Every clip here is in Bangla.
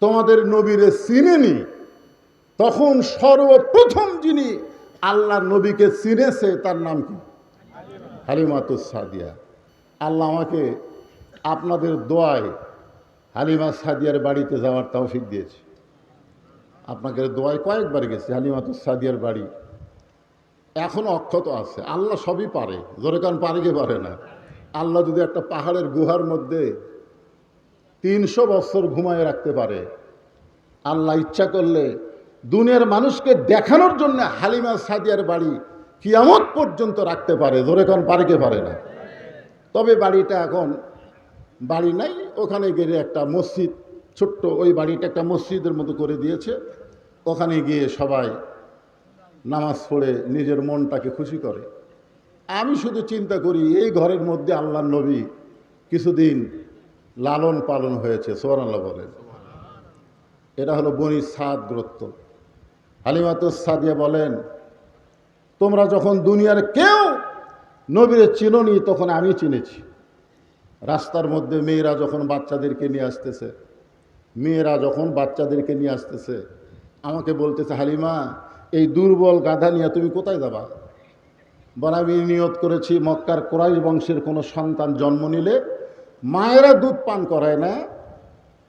তোমাদের নবীরে চিনেনি, তখন সর্বপ্রথম যিনি আল্লাহ নবীকে চিনেছে, তার নাম কি? হালিমাতুস সাদিয়া। আল্লাহ আমাকে আপনাদের দোয়ায় হালিমা সাদিয়ার বাড়িতে যাওয়ার তৌফিক দিয়েছে। আপনাকে দোয়ায় কয়েকবার গেছে হালিমাতুস সাদিয়ার বাড়ি। এখনও অক্ষত আছে। আল্লাহ সবই পারে। জোরে কান, পারে পারে না? আল্লাহ যদি একটা পাহাড়ের গুহার মধ্যে তিনশো বছর ঘুমায় রাখতে পারে। আল্লাহ ইচ্ছা করলে দুনিয়ার মানুষকে দেখানোর জন্য হালিমা সাদিয়ার বাড়ি কিয়ামত পর্যন্ত রাখতে পারে, ধরে কারণ পারেকে পারে না। তবে বাড়িটা এখন বাড়ি নাই, ওখানে গেলে একটা মসজিদ, ছোট্ট ওই বাড়িটা একটা মসজিদের মতো করে দিয়েছে। ওখানে গিয়ে সবাই নামাজ পড়ে নিজের মনটাকে খুশি করে। আমি শুধু চিন্তা করি, এই ঘরের মধ্যে আল্লাহ নবী কিছুদিন লালন পালন হয়েছে সোয়ার আল্লাহ বলেন। এটা হলো বনি সাদ গ্রত্ব। হালিমাতুস সাদিয়া বলেন, তোমরা যখন দুনিয়ার কেউ নবীরে চিননি, তখন আমি চিনেছি। রাস্তার মধ্যে মেয়েরা যখন বাচ্চাদেরকে নিয়ে আসতেছে, মেয়েরা যখন বাচ্চাদেরকে নিয়ে আসতেছে, আমাকে বলতেছে, হালিমা, এই দুর্বল গাধা নিয়ে তুমি কোথায় যাবা? আমি নিয়ত করেছি মক্কার কোরাইশ বংশের কোনো সন্তান জন্ম নিলে মায়েরা দুধ পান করায় না,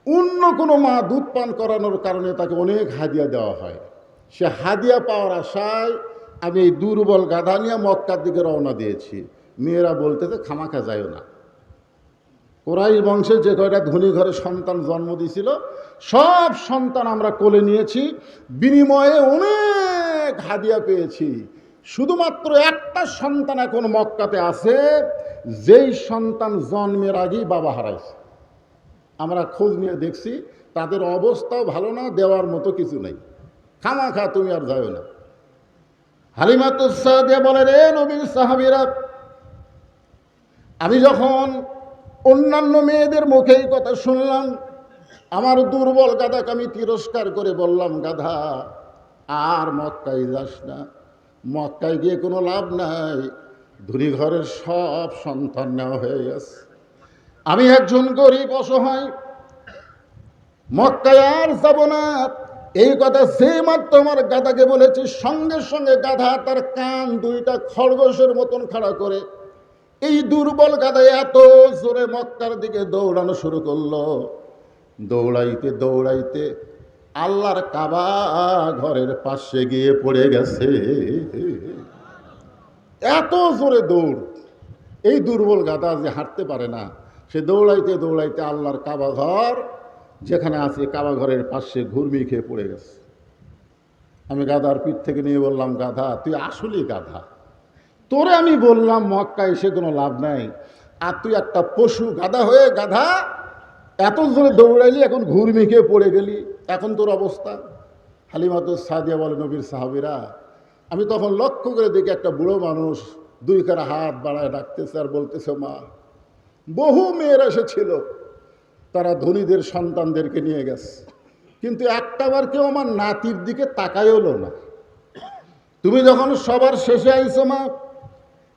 অন্য কোনো মা দুধ পান করানোর কারণে তাকে অনেক হাদিয়া দেওয়া হয়। সে হাদিয়া পাওয়ার আশায় আমি এই দুর্বল গাধা নিয়ে মক্কার দিকে রওনা দিয়েছি। মেয়েরা বলতে বলতেছে, খামাখা যায়ও না। কোরাইশ বংশে যে কয়টা ধনী ঘরে সন্তান জন্ম দিয়েছিল, সব সন্তান আমরা কোলে নিয়েছি, বিনিময়ে অনেক হাদিয়া পেয়েছি। শুধুমাত্র একটা সন্তান এখন মক্কাতে আছে, যেই সন্তান জন্মের আগেই বাবা হারাইছে। আমরা খোঁজ নিয়ে দেখছি, তাদের অবস্থাও ভালো না, দেওয়ার মতো কিছু নেই। খামা খা তুমি আর যাও না। হালিমাতুসাদিয়া বলে, রে নবীর সাহাবিরা, আমি যখন অন্যান্য মেয়েদের মুখে এই কথা শুনলাম, আমার দুর্বল গাধাকে আমি তিরস্কার করে বললাম, গাধা, আর মক্কায় যাস না। মক্কায় গিয়ে কোনো লাভ নাই। ধনী ঘরের সব সন্তান নেওয়া হয়ে গেছে। আমি একজন গরিব অসহায়। মক্কায় আর যাব না। এই কথা সে মাত্র আমার গাধাকে বলেছি, সঙ্গে সঙ্গে গাধা তার কান দুইটা খরগোশের মতন খাড়া করে এই দুর্বল গাধা এত জোরে মক্কার দিকে দৌড়ানো শুরু করল। দৌড়াইতে দৌড়াইতে আল্লাহর কাবা ঘরের পাশে গিয়ে পড়ে গেছে। এত জোরে দৌড়। এই দুর্বল গাধা যে হাঁটতে পারে না, সে দৌড়াইতে দৌড়াইতে আল্লাহর কাবা ঘর, যেখানে আছে কাবা ঘরের পাশে ঘুরমি খেয়ে পড়ে গেছে। আমি গাধার পিঠ থেকে নিয়ে বললাম, গাধা, তুই আসলেই গাধা। তোরে আমি বললাম মক্কা এসে কোনো লাভ নাই। আর তুই একটা পশু গাধা হয়ে গাধা এত জোরে দৌড়াইলি, এখন ঘুরমি খেয়ে পড়ে গেলি। এখন তোর অবস্থা? হালিমাত সাদিয়া বলে নবীর সাহাবিরা, আমি তখন লক্ষ্য করে দেখি একটা বুড়ো মানুষ দুই কারা হাত বাড়ায় ডাকতেছে আর বলতেছে, মা, বহু মেয়ের এসেছিল। তারা ধনীদের সন্তানদেরকে নিয়ে গেছে। কিন্তু একটাবার কেউ আমার নাতির দিকে তাকাই হলো না। তুমি যখন সবার শেষে আইছো, মা,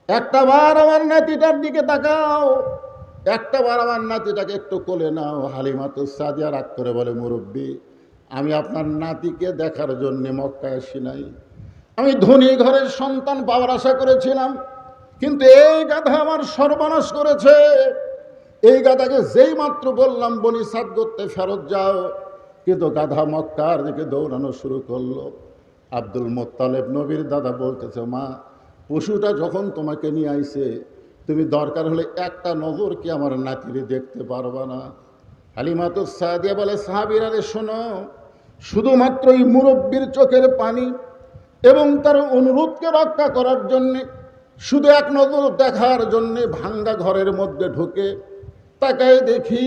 একটা বার আমার নাতিটার দিকে তাকাও। একটা বার আমার নাতিটাকে একটু কোলে নাও হালিমাতু সাদিয়া রাগ করে বলে, মুরব্বী, আমি আপনার নাতিকে দেখার জন্যে মক্কায় আসি নাই। আমি ধনী ঘরের সন্তান পাওয়ার আশা করেছিলাম, কিন্তু এই গাধা আমার সর্বনাশ করেছে। এই গাধাকে যেই মাত্র বললাম, বনি সাদ করতে ফেরত যাও। কিন্তু গাধা মক্কার দিকে দৌড়ানো শুরু করল। আব্দুল মোত্তালেব নবীর দাদা বলতেছে, মা, পশুটা যখন তোমাকে নিয়ে আইছে তুমি দরকার হলে একটা নজর কি আমার নাতিরে দেখতে পারবা না? হালিমাতু সাদিয়া বলে সাহাবিরারে শোনো, শুধুমাত্র এই মুরব্বীর চোখের পানি এবং তার অনুরোধকে রক্ষা করার জন্যে, শুধু এক নজর দেখার জন্যে ভাঙ্গা ঘরের মধ্যে ঢুকে তাকায় দেখি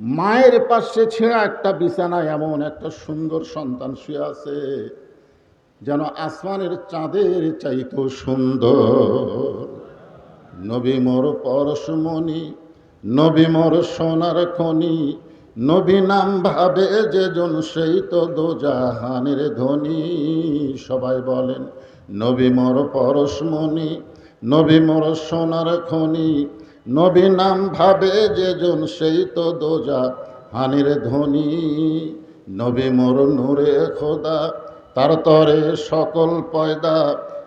মায়ের পাশে ছেঁড়া একটা বিছানায় এমন একটা সুন্দর সন্তান শুয়ে আছে, যেন আসমানের চাঁদের চাইতো সুন্দর। নবী মোর পরশমণি, নবী মোর সোনার খনি, নবী নাম ভাবে যে জন সেই তো দোজাহানের ধনী। সবাই বলেন, নবী মোর পরশমণি, নবী মোর সোনার খনি, নবী নাম ভাবে যে জন সেই তো দোজা হানির ধ্বনি নবী মোর নূরে খোদা, তার তরে সকল পয়দা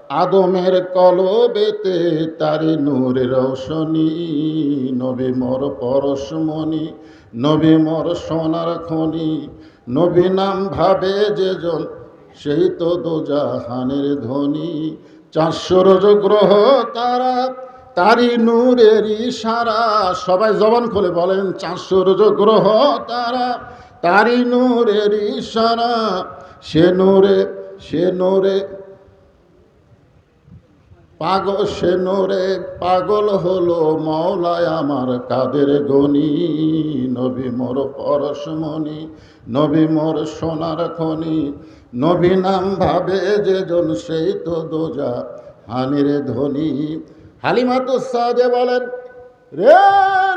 আদমের কলবেতে তারি নূরে রোশনী। নবী মোর পরশমণি, নবী মোর সোনার খনি। নবী নাম ভাবে যেজন সেই তো দোজাহানের ধ্বনি চারশো রোজ গ্রহ তারা, তারি নূরের ইশারা। সবাই জবান খুলে বলেন চারশো রোজ গ্রহ তারা, তারি নূরের ইশারা। সে নূরে সে নূরে পাগল সে পাগল হলো মৌলায় আমার কাদের গনি। নবী মোর পরশমণি নবী মোর সোনার খনি। নবী নাম ভাবে যে জন সেই তো দোজা, হানির ধ্বনি হালিমা তো সাদে বলেন, রে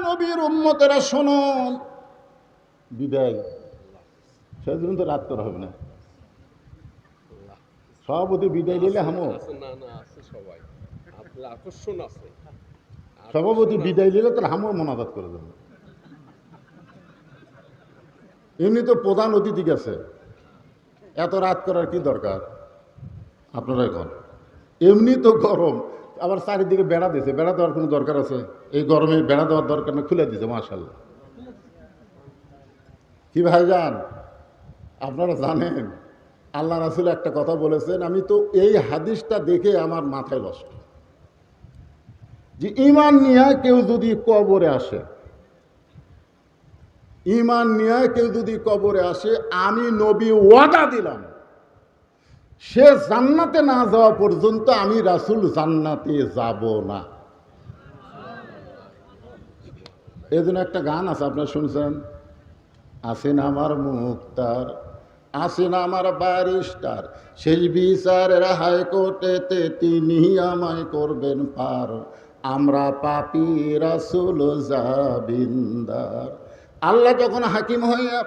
নবীর উম্মতেরা শোনো। বিদায়। সেদিন তো রাত হবে না। সভাপতি বিদায় দিলে হামো। আছে না না আছে সবাই। আপনার আকর্ষণ আছে। সভাপতি বিদায় দিলে তাহলে হামও মনাজাত করে দেবে। এমনি তো প্রধান অতিথি গেছে। এত রাত করার কি দরকার? আপনারা এখন। এমনি তো গরম। আবার চারিদিকে বেড়া দিয়েছে। বেড়া দেওয়ার কোনো দরকার আছে? এই গরমে বেড়া দেওয়ার দরকার না খুলে দিয়েছে মাশাল্লাহ কি ভাই যান আপনারা জানেন? আল্লাহ রাসুল একটা কথা বলেছেন, আমি তো এই হাদিসটা দেখে আমার মাথায় নষ্ট যে ইমান নিয়ে কেউ যদি কবরে আসে ইমান নিয়ে কেউ যদি কবরে আসে, আমি নবী ওয়াদা দিলাম, সে জান্নাতে না যাওয়া পর্যন্ত আমি রাসুল জান্নাতে যাব না। এই জন্য একটা গান আছে, আপনার শুনছেন? আসেন আমার মুক্তার আসেন আমার ব্যারিস্টার। সেই বিচারের হাইকোর্টেতে তিনি আমায় করবেন পার। আমরা পাপি রাসুল জাবিন্দার। আল্লাহ যখন হাকিম হইয়া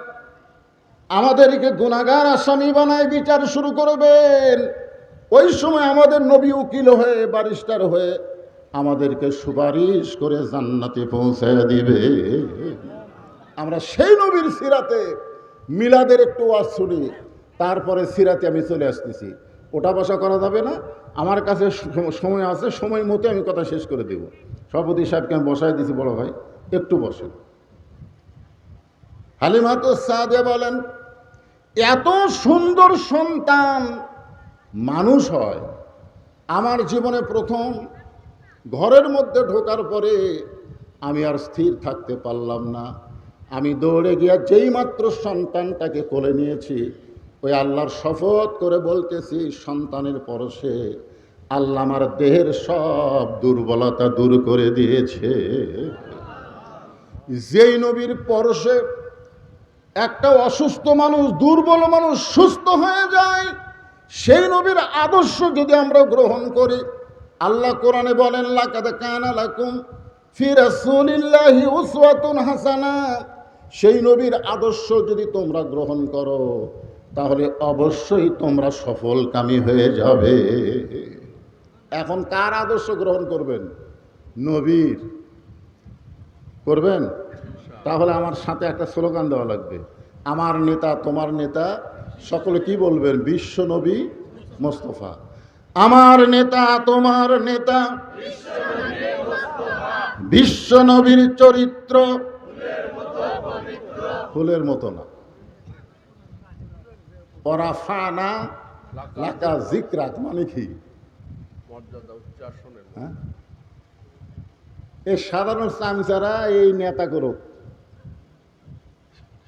আমাদেরকে গুণাগার আসামি বানায় বিচার শুরু করবেন, ওই সময় আমাদের নবী উকিল হয়ে, ব্যারিস্টার হয়ে আমাদেরকে সুপারিশ করে জান্নাতে পৌঁছে দিবে। আমরা সেই নবীর সিরাতে মিলাদের একটু ওয়াজ শুনি, তারপরে সিরাতে আমি চলে আসতেছি। ওটা বসা করা যাবে না। আমার কাছে সময় আছে, সময় মতো আমি কথা শেষ করে দেব। সভাপতি সাহেবকে আমি বসাই দিছি, বড় ভাই, একটু বসেন। হালিমাত সাদে বলেন, এত সুন্দর সন্তান মানুষ হয়। আমার জীবনে প্রথম ঘরের মধ্যে ঢোকার পরে আমি আর স্থির থাকতে পারলাম না। আমি দৌড়ে গিয়া যেই মাত্র সন্তানটাকে কোলে নিয়েছি, ওই আল্লাহর শপথ করে বলতেছি, সন্তানের পরশে আল্লাহ আমার দেহের সব দুর্বলতা দূর করে দিয়েছে। যেই নবীর পরশে একটা অসুস্থ মানুষ, দুর্বল মানুষ সুস্থ হয়ে যায়, সেই নবীর আদর্শ যদি আমরা গ্রহণ করি, আল্লাহ কোরআনে বলেন, লাকাদ কানা লাকুম ফি রাসূলিল্লাহি উসওয়াতুন হাসানা। সেই নবীর আদর্শ যদি তোমরা গ্রহণ করো, তাহলে অবশ্যই তোমরা সফলকামী হয়ে যাবে। এখন কার আদর্শ গ্রহণ করবেন? নবীর। করবেন? তাহলে আমার সাথে একটা স্লোগান দেওয়া লাগবে। আমার নেতা, তোমার নেতা, সকলে কি বলবেন? বিশ্ব নবী মোস্তফা। আমার নেতা, তোমার নেতা, বিশ্ব নবীর চরিত্র ফুলের মতো না। লাকা মানে কি? হ্যাঁ? সাধারণ চামচারা এই নেতা করুক।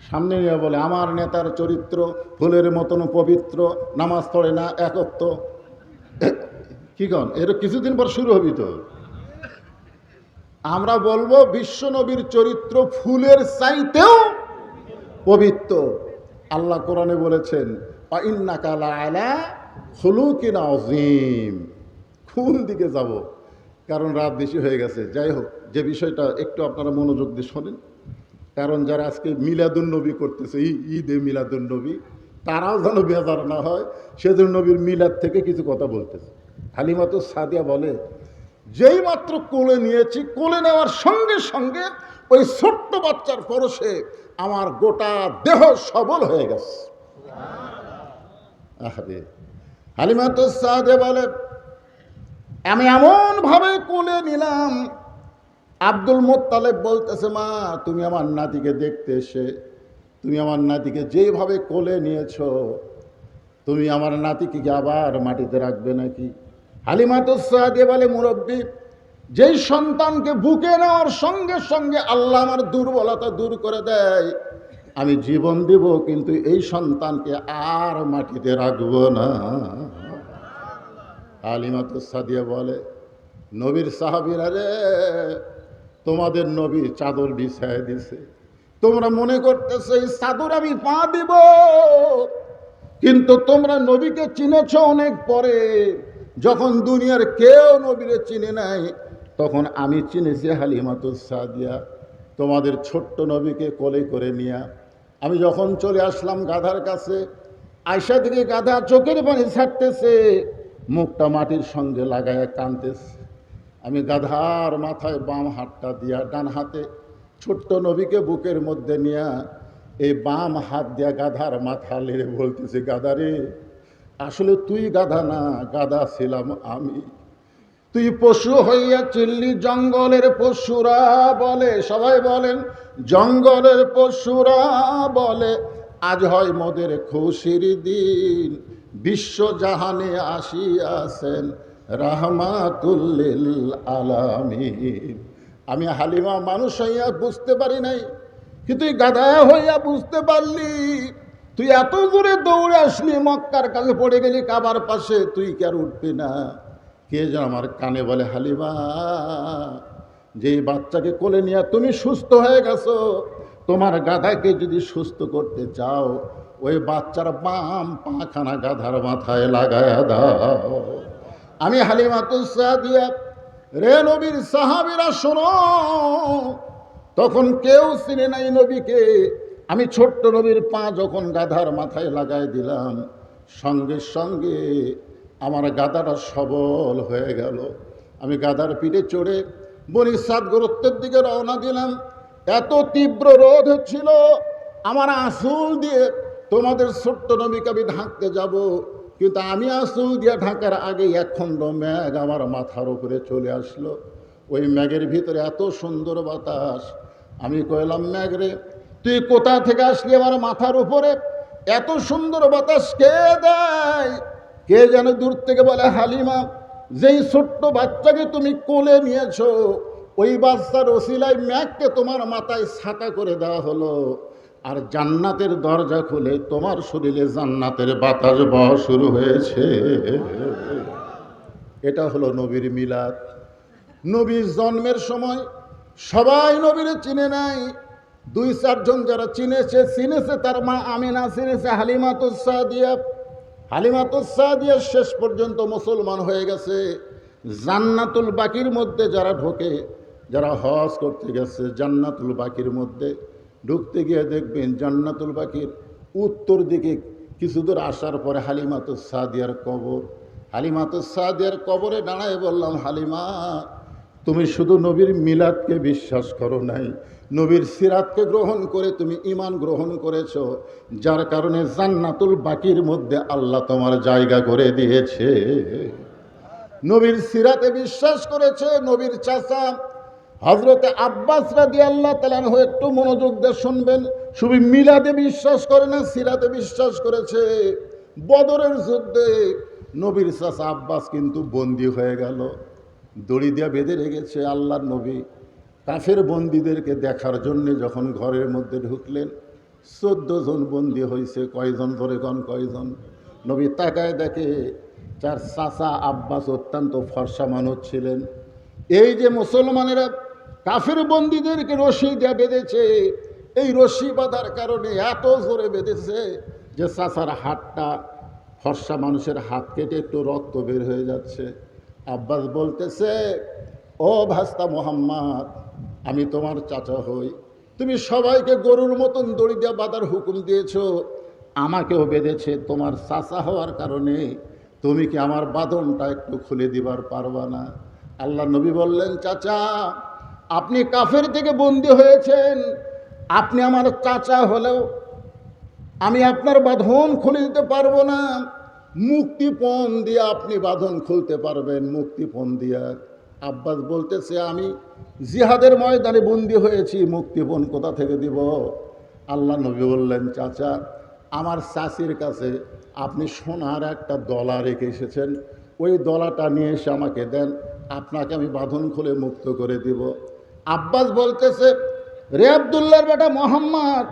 সামনে নিয়ে বলে আমার নেতার চরিত্র ফুলের মতন পবিত্র নামাজ পড়ে না একত্ব। কি কন? এর কিছুদিন পর শুরু হবি তো। আমরা বলব বিশ্ব নবীর চরিত্র ফুলের চাইতেও পবিত্র। আল্লাহ কোরআনে বলেছেন হলুকিন আজিম কোন দিকে যাব, কারণ রাত বেশি হয়ে গেছে। যাই হোক, যে বিষয়টা একটু আপনারা মনোযোগ দিয়ে শোনেন। কারণ যারা আজকে মিলাদুন নবী করতেছে ঈদে মিলাদুন নবী, তারাও যেন বেজার না হয়, সেজন্য নবীর মিলাদ থেকে কিছু কথা বলতেছে। হালিমাতো সাদিয়া বলে যেই মাত্র কোলে নিয়েছি, কোলে নেওয়ার সঙ্গে সঙ্গে ওই ছোট্ট বাচ্চার পরশে আমার গোটা দেহ সবল হয়ে গেছে। আরে হালিমা তো বলে, আমি এমন ভাবে কোলে নিলাম। আব্দুল মোত্তালেব বলতেছে, মা, তুমি আমার নাতিকে দেখতে এসে, তুমি আমার নাতিকে যেভাবে কোলে নিয়েছো, তুমি আমার নাতিকে আবার মাটিতে রাখবে নাকি? হালিমা তো সাদে বলে, মুরব্বী যেই সন্তানকে বুকে নেওয়ার সঙ্গে সঙ্গে আল্লাহ আমার দুর্বলতা দূর করে দেয়, আমি জীবন দিব, কিন্তু এই সন্তানকে আর মাটিতে রাখব না। আলিমা তো সাদিয়া বলে, নবীর সাহাবিরা রে, তোমাদের নবী চাদর বিছায় দিছে। তোমরা মনে করতেছো এই চাদর আমি পা দিব, কিন্তু তোমরা নবীকে চিনেছ অনেক পরে, যখন দুনিয়ার কেউ নবীরে চিনে নাই তখন আমি চিনেছি হালিমাতুল সাদিয়া, তোমাদের ছোট্ট নবীকে কোলে করে নিয়া। আমি যখন চলে আসলাম গাধার কাছে, আয়সা দিকে গাধা চোখের পানি ছাড়তেছে, মুখটা মাটির সঙ্গে লাগায় কানতেছে আমি গাধার মাথায় বাম হাতটা দিয়া ডান হাতে ছোট্ট নবীকে বুকের মধ্যে নিয়া এই বাম হাত দিয়া গাধার মাথা লেড়ে বলতেছে গাধারে আসলে তুই গাধা না, গাধা ছিলাম আমি। তুই পশু হইয়া চিল্লি, জঙ্গলের পশুরা বলে, সবাই বলেন, জঙ্গলের পশুরা বলে, আজ হয় মোদের খুশির দিন। বিশ্ব জাহানে আসিয়াছেন রাহমাতুল্লিল আলামিন। আমি হালিমা মানুষ হইয়া বুঝতে পারি নাই কিন্তু তুই গাধা হইয়া বুঝতে পারলি? তুই এত দূরে দৌড়ে আসলি, মক্কার কাছে পড়ে গেলি, কাবার পাশে তুই কি আর উঠবি না? কে যেন আমার কানে বলে, হালিমা, যেই বাচ্চাকে কোলে নিয়ে তুমি সুস্থ হয়ে গেছো, তোমার গাধাকে যদি সুস্থ করতে চাও, ওই বাচ্চার বাম পাখানা গাধার মাথায় লাগায় দাও। আমি হালিমা দিয়া, রে নবীর সাহাবিরা শোনো, তখন কেউ চিনে নাই নবীকে। আমি ছোট্ট নবীর পা যখন গাধার মাথায় লাগায় দিলাম, সঙ্গে সঙ্গে আমার গাদাটা সবল হয়ে গেল। আমি গাদার পিঠে চড়ে বনি সাত গুরুত্বের দিকে রওনা দিলাম। এত তীব্র রোধ হচ্ছিল আমার আসুল দিয়ে তোমাদের ছোট্ট নবীকে আমি ঢাকতে যাব। কিন্তু আমি আসুল দিয়ে ঢাকার আগে এক খণ্ড ম্যাগ আমার মাথার উপরে চলে আসলো। ওই ম্যাগের ভিতরে এত সুন্দর বাতাস। আমি কইলাম ম্যাগ রে, তুই কোথা থেকে আসলি আমার মাথার উপরে? এত সুন্দর বাতাস কে দেয়? কে যেন দূর থেকে বলে, হালিমা, যেই ছোট্ট বাচ্চাকে তুমি কোলে নিয়েছো, ওই বাচ্চার ওসিলায় ম্যাগকে তোমার মাথায় ছাতা করে দেওয়া হলো। আর জান্নাতের দরজা খুলে তোমার শরীরে জান্নাতের বাতাস বহা শুরু হয়েছে। এটা হলো নবীর মিলাদ। নবীর জন্মের সময় সবাই নবীরে চিনে নাই। দুই চারজন যারা চিনেছে চিনেছে তার মা আমিনা, চিনেছে হালিমাতুসাদিয়া হালিমাতুসাদিয়া শেষ পর্যন্ত মুসলমান হয়ে গেছে। জান্নাতুল বাকির মধ্যে যারা ঢোকে, যারা হজ করতে গেছে, জান্নাতুল বাকির মধ্যে ঢুকতে গিয়ে দেখবেন জান্নাতুল বাকির উত্তর দিকে কিছু দূর আসার পরে হালিমাতুস সাদিয়ার কবর। হালিমাতুস সাদিয়ার কবরে দাঁড়ায় বললাম, হালিমা, তুমি শুধু নবীর মিলাদকে বিশ্বাস করো নাই নবীর সিরাতকে গ্রহণ করে তুমি ইমান গ্রহণ করেছ, যার কারণে জান্নাতুল বাকির মধ্যে আল্লাহ তোমার জায়গা করে দিয়েছে। নবীর সিরাতে বিশ্বাস করেছে, নবীর চাচা হজরতে আব্বাস রাদি আল্লাহ তালানহ একটু মনোযোগ দিয়ে শুনবেন। শুধু মিলাদে বিশ্বাস করে না, সিরাতে বিশ্বাস করেছে। বদরের যুদ্ধে নবীর চাচা আব্বাস কিন্তু বন্দী হয়ে গেল। দড়ি দিয়া বেঁধে রেখেছে আল্লাহর নবী। কাফের বন্দীদেরকে দেখার জন্য যখন ঘরের মধ্যে ঢুকলেন, চোদ্দ জন বন্দী হয়েছে কয়জন ধরে গণ কয়জন? নবী তাকায় দেখে যার চাচা আব্বাস অত্যন্ত ফর্সা মানুষ ছিলেন। এই যে মুসলমানেরা কাফের বন্দীদেরকে রশি দিয়ে বেঁধেছে, এই রশি বাঁধার কারণে এত জোরে বেঁধেছে যে চাচার হাতটা ফর্সা মানুষের হাত কেটে একটু রক্ত বের হয়ে যাচ্ছে। আব্বাস বলতেছে, ও ভাস্তা মোহাম্মদ আমি তোমার চাচা হই। তুমি সবাইকে গরুর মতন দড়ি দিয়ে বাঁধার হুকুম দিয়েছ। আমাকেও বেঁধেছে তোমার চাচা হওয়ার কারণে। তুমি কি আমার বাঁধনটা একটু খুলে দিবার পারবা না? আল্লাহ নবী বললেন, চাচা, আপনি কাফের থেকে বন্দী হয়েছেন। আপনি আমার চাচা হলেও আমি আপনার বাঁধন খুলে দিতে পারব না। মুক্তিপণ দিয়ে আপনি বাঁধন খুলতে পারবেন, মুক্তিপণ দিয়া। আব্বাস বলতেছে, আমি জিহাদের ময়দানে বন্দী হয়েছি, মুক্তিপণ কোথা থেকে দিব? আল্লাহ নবী বললেন, চাচা, আমার চাষির কাছে আপনি সোনার একটা দলা রেখে এসেছেন। ওই দলাটা নিয়ে এসে আমাকে দেন, আপনাকে আমি বাঁধন খুলে মুক্ত করে দিব। আব্বাস বলতেছে, রে আবদুল্লার বেটা মোহাম্মদ,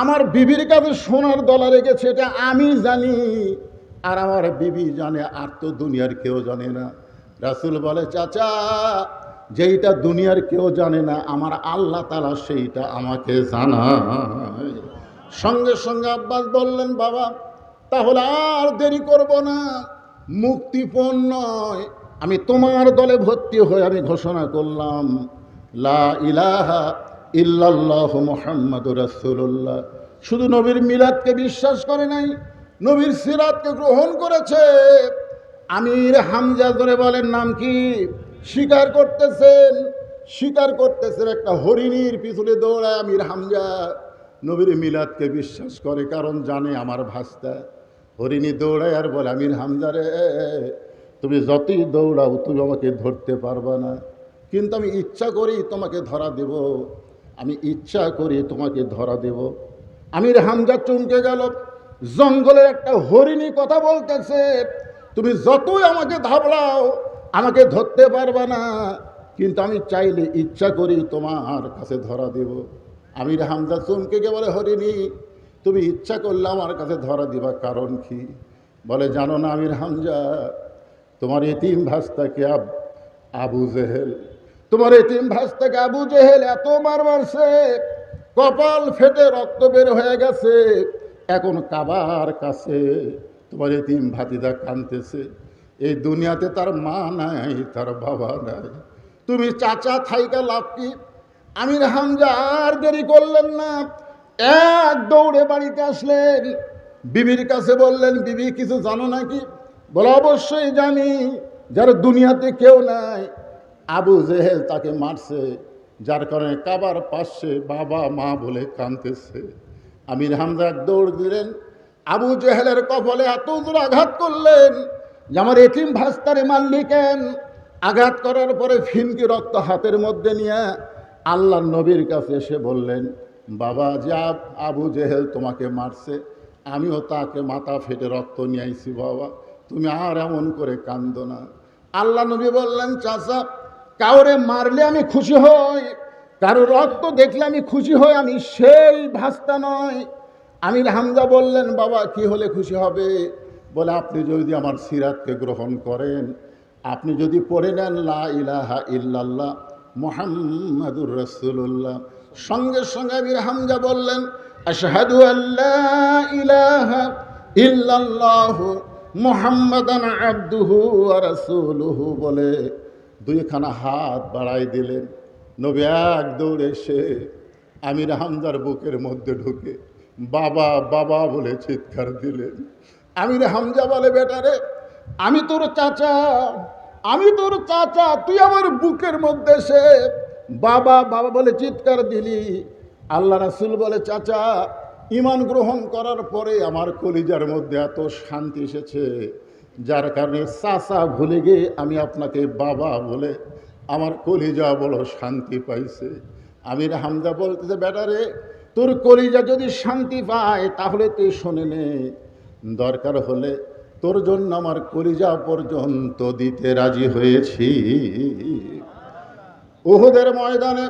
আমার বিবির কাছে সোনার দলা রেখেছে, এটা আমি জানি। আর আমার বিবি জানে, আর তো দুনিয়ার কেউ জানে না। রাসুল বলে, চাচা, যেইটা দুনিয়ার কেউ জানে না, আমার আল্লাহ তালা সেইটা আমাকে জানায়। সঙ্গে সঙ্গে আব্বাস বললেন, বাবা, তাহলে আর দেরি করব না, মুক্তিপণ নয়। আমি তোমার দলে ভর্তি হয়ে আমি ঘোষণা করলাম, লা ইলাহা ইল্লাল্লাহ মোহাম্মদ রাসূলুল্লাহ। শুধু নবীর মিলাদকে বিশ্বাস করে নাই, নবীর সিরাতকে গ্রহণ করেছে। আমির হামজা ধরে বলেন, নাম কি? স্বীকার করতেছেন স্বীকার করতেছেন একটা হরিণীর পিছনে দৌড়ায় আমির হামজা। নবীর মিলাদকে বিশ্বাস করে, কারণ জানে আমার ভাস্তা। হরিণী দৌড়ায় আর বলে, আমির হামজারে তুমি যতই দৌড়াও, তুমি আমাকে ধরতে পারবা না। কিন্তু আমি ইচ্ছা করি তোমাকে ধরা দেব। আমি ইচ্ছা করি তোমাকে ধরা দেব। আমির হামজা চমকে গেল। জঙ্গলের একটা হরিণী কথা বলতেছে। তুমি যতই আমাকে ধাবলাও আমাকে ধরতে পারবে না। কিন্তু আমি চাইলে ইচ্ছা করি তোমার কাছে ধরা দেব। আমির হামজা চমকে গে বলে, হরিণী, তুমি ইচ্ছা করলে আমার কাছে ধরা দিবা, কারণ কি? বলে, জানো না আমির হামজা, তোমার এতিম ভাস্তাকে আবু জেহেল, তোমার এতিম ভাস্তাকে আবু জেহেল এত মার মারছে, কপাল ফেটে রক্ত বের হয়ে গেছে, এখন কাবার কাছে তোমার এতিম ভাতিদা কানতেছে এই দুনিয়াতে তার মা নাই, তার বাবা নাই। তুমি চাচা থাইকা লাভ কি? আমির হামজা, আর দেরি করলেন না। এক দৌড়ে বাড়িতে আসলেন। বিবির কাছে বললেন, বিবি, কিছু জানো নাকি? বলে, অবশ্যই জানি, যার দুনিয়াতে কেউ নাই। আবু জেহেল তাকে মারছে, যার কারণে কাবার পাশে বাবা মা বলে কাঁদতেছে। আমির হামজা দৌড় দিলেন আবু জেহেলের কপালে এত দূর আঘাত করলেন যে আমার এতিম ভাস্তারে মারলি কেন আঘাত করার পরে ফিনকি রক্ত হাতের মধ্যে নিয়ে আল্লাহ নবীর কাছে এসে বললেন, বাবা, যা আবু জেহেল তোমাকে মারছে, আমিও তাকে মাথা ফেটে রক্ত নিয়ে আইছি, বাবা। তুমি আর এমন করে কান্দ না। আল্লাহ নবী বললেন, চাচা, কাউরে মারলে আমি খুশি হই, কারও রক্ত দেখলে আমি খুশি হই, আমি সেই ভাস্তা নয় আমির হামজা বললেন, বাবা, কি হলে খুশি হবে? বলে, আপনি যদি আমার সিরাতকে গ্রহণ করেন, আপনি যদি পড়ে নেন, লা ইলাহা ইল্লাল্লাহ, মোহাম্মদুর রসুল্লাহ সঙ্গে সঙ্গে আমির হামজা বললেন, আশহাদু আল্লাহ ইলাহা ইল্লাল্লাহ মোহাম্মদান আব্দুহু রসুলহু। বলে দুইখানা হাত বাড়াই দিলেন। নবী এক দৌড়ে এসে আমির হামজার বুকের মধ্যে ঢুকে বাবা বাবা বলে চিৎকার দিলেন আমির হামজা বলে বেটারে আমি তোর চাচা, আমি তোর চাচা, তুই আমার বুকের মধ্যে সে বাবা বাবা বলে চিৎকার দিলি। আল্লাহ রাসুল বলে, চাচা ইমান গ্রহণ করার পরে আমার কলিজার মধ্যে এত শান্তি এসেছে, যার কারণে চাচা ভুলে গিয়ে আমি আপনাকে বাবা বলে আমার কলিজা বড় শান্তি পাইছে। আমির হামজা বলতেছে বেটারে তোর কলিজা যদি শান্তি পায়, তাহলে তুই শোনে নে। দরকার হলে তোর জন্য আমার কলিজা পর্যন্ত দিতে রাজি হয়েছি। উহুদের ময়দানে,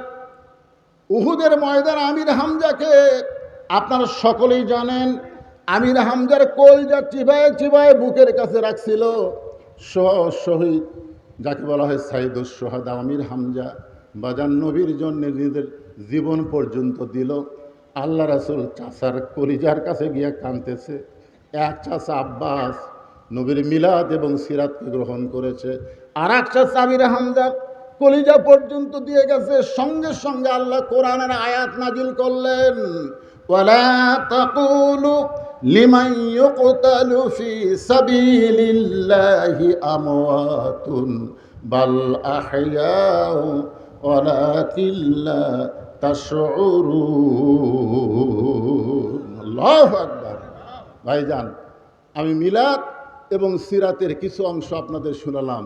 উহুদের ময়দান আমির হামজাকে আপনারা সকলেই জানেন, আমির হামজার কলজা চিবায় চিবায় বুকের কাছে রাখছিল। শহীদ যাকে বলা হয় সাইদুস সোহাদা আমির হামজা, বাজান নবীর জন্য নিজেদের জীবন পর্যন্ত দিল। আল্লাহ রাসুল চাষার কলিজার কাছে গিয়ে কাঁদতেছে এক চাষা আব্বাস নবীর মিলাদ এবং সিরাতকে গ্রহণ করেছে আর এক চাষা আমির হামজা কলিজা পর্যন্ত দিয়ে গেছে সঙ্গে সঙ্গে আল্লাহ কোরআনের আয়াত নাজিল করলেন ولا تقولوا لمن يقتل في سبيل الله أموات بل أحياء ولكن لا تشعرون ভাইজান আমি মিলাদ এবং সিরাতের কিছু অংশ আপনাদের শুনালাম।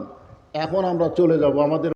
এখন আমরা চলে যাব আমাদের